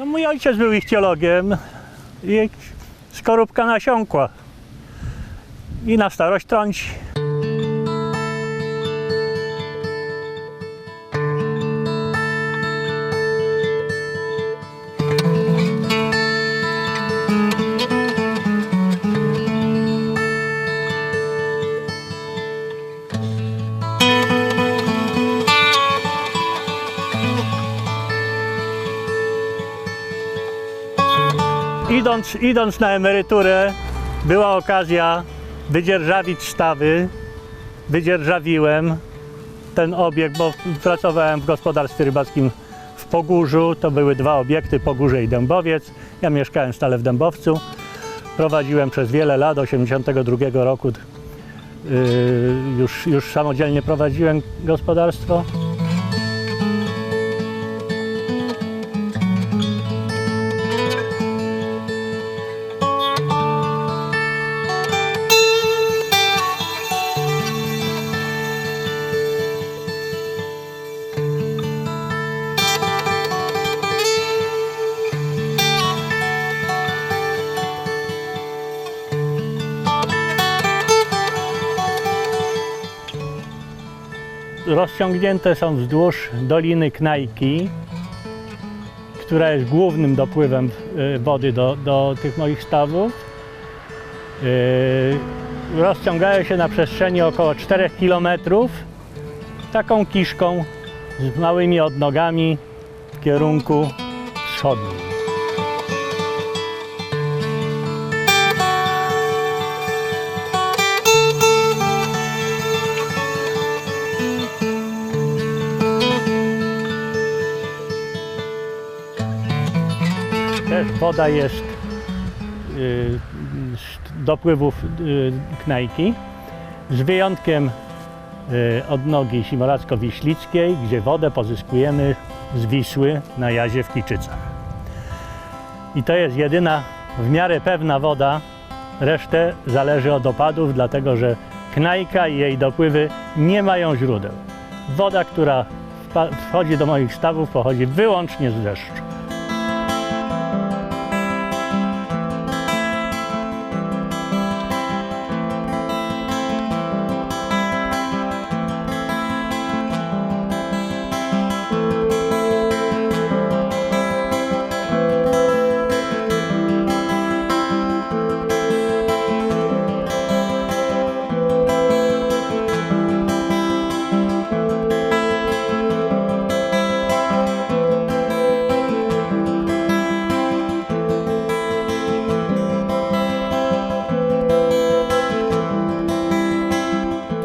No, mój ojciec był ichtiologiem i skorupka nasiąkła. I na starość trąci. Idąc, idąc na emeryturę, była okazja wydzierżawić stawy. Wydzierżawiłem ten obiekt, bo pracowałem w gospodarstwie rybackim w Pogórzu. To były dwa obiekty, Pogórze i Dębowiec. Ja mieszkałem stale w Dębowcu. Prowadziłem przez wiele lat, 82 roku yy, już, już samodzielnie prowadziłem gospodarstwo. Rozciągnięte są wzdłuż Doliny Knajki, która jest głównym dopływem y, wody do, do tych moich stawów. Y, Rozciągają się na przestrzeni około 4 km taką kiszką z małymi odnogami w kierunku wschodnim. Woda jest y, z dopływów y, Knajki, z wyjątkiem y, odnogi Simoracko-Wiślickiej, gdzie wodę pozyskujemy z Wisły na jazie w Kiczycach. I to jest jedyna w miarę pewna woda, resztę zależy od opadów, dlatego że Knajka i jej dopływy nie mają źródeł. Woda, która wchodzi do moich stawów, pochodzi wyłącznie z deszczu.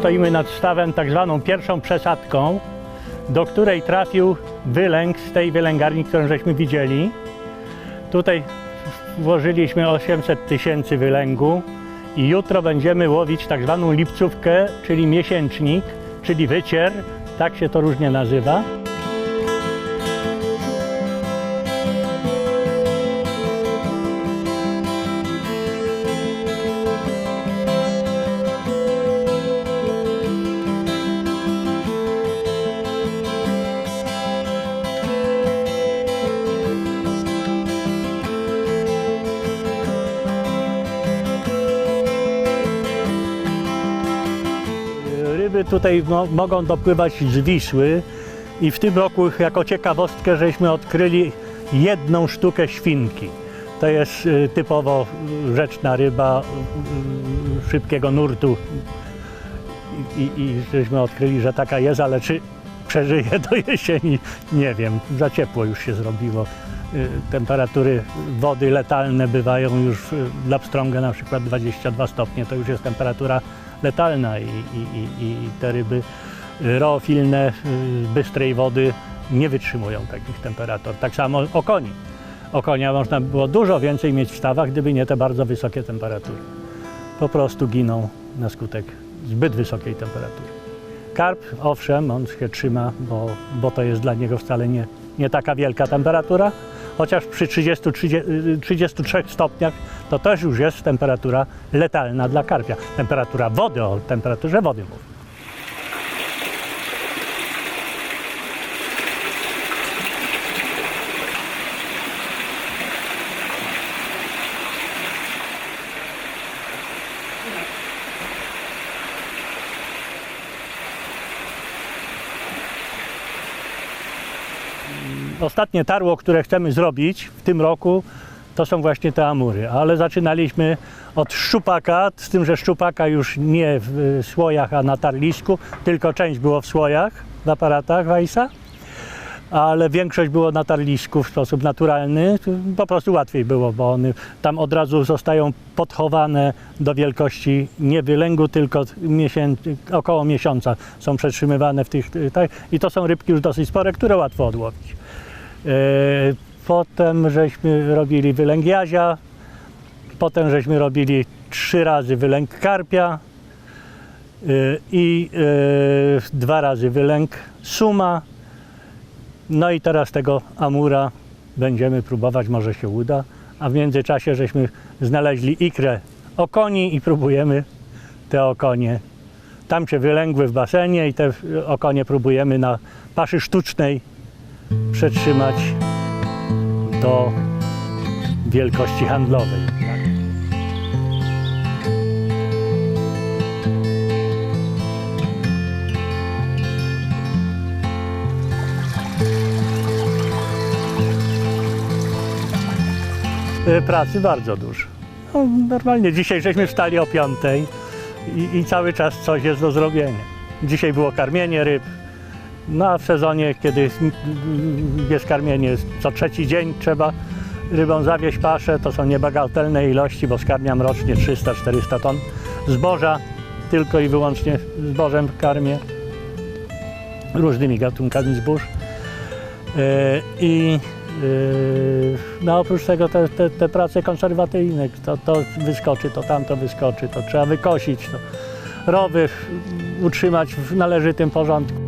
Stoimy nad stawem tak zwaną pierwszą przesadką, do której trafił wylęg z tej wylęgarni, którą żeśmy widzieli. Tutaj włożyliśmy 800 tysięcy wylęgu i jutro będziemy łowić tak zwaną lipcówkę, czyli miesięcznik, czyli wycier, tak się to różnie nazywa. Tutaj mo mogą dopływać z i w tym roku jako ciekawostkę żeśmy odkryli jedną sztukę świnki. To jest y, typowo rzeczna ryba y, y, szybkiego nurtu I, i, i żeśmy odkryli, że taka jest, ale czy przeżyje do jesieni, nie wiem. Za ciepło już się zrobiło. Y, Temperatury wody letalne bywają już y, dla pstrąga na przykład 22 stopnie, to już jest temperatura letalna i, i, i, te ryby y, reofilne y, bystrej wody nie wytrzymują takich temperatur. Tak samo okoni. Okonia można by było dużo więcej mieć w stawach, gdyby nie te bardzo wysokie temperatury. Po prostu giną na skutek zbyt wysokiej temperatury. Karp, owszem, on się trzyma, bo, bo to jest dla niego wcale nie, nie taka wielka temperatura, chociaż przy 30, 30, 33 stopniach to też już jest temperatura letalna dla karpia. Temperatura wody, o temperaturze wody mówię. Ostatnie tarło, które chcemy zrobić w tym roku, to są właśnie te amury. Ale zaczynaliśmy od szczupaka, z tym, że szczupaka już nie w słojach, a na tarlisku, tylko część było w słojach, w aparatach Weissa ale większość było na tarlisku w sposób naturalny. Po prostu łatwiej było, bo one tam od razu zostają podchowane do wielkości nie wylęgu, tylko miesię, około miesiąca są przetrzymywane w tych. Tak, I to są rybki już dosyć spore, które łatwo odłowić. E, Potem żeśmy robili wylęg jazia, potem żeśmy robili trzy razy wylęg karpia e, i e, dwa razy wylęg suma. No i teraz tego amura będziemy próbować, może się uda. A w międzyczasie żeśmy znaleźli ikrę okoni i próbujemy te okonie. Tam się wylęgły w basenie i te okonie próbujemy na paszy sztucznej przetrzymać do wielkości handlowej. Pracy bardzo dużo. No, normalnie dzisiaj żeśmy wstali o piątej i, i cały czas coś jest do zrobienia. Dzisiaj było karmienie ryb, no a w sezonie, kiedy jest karmienie co trzeci dzień, trzeba rybom zawieść paszę, to są niebagatelne ilości, bo skarmiam rocznie 300-400 ton zboża, tylko i wyłącznie zbożem karmię, różnymi gatunkami zbóż. E, I e, no oprócz tego te, te, te prace konserwacyjne, to, to wyskoczy, to tamto wyskoczy, to trzeba wykosić, to rowy utrzymać w należytym porządku.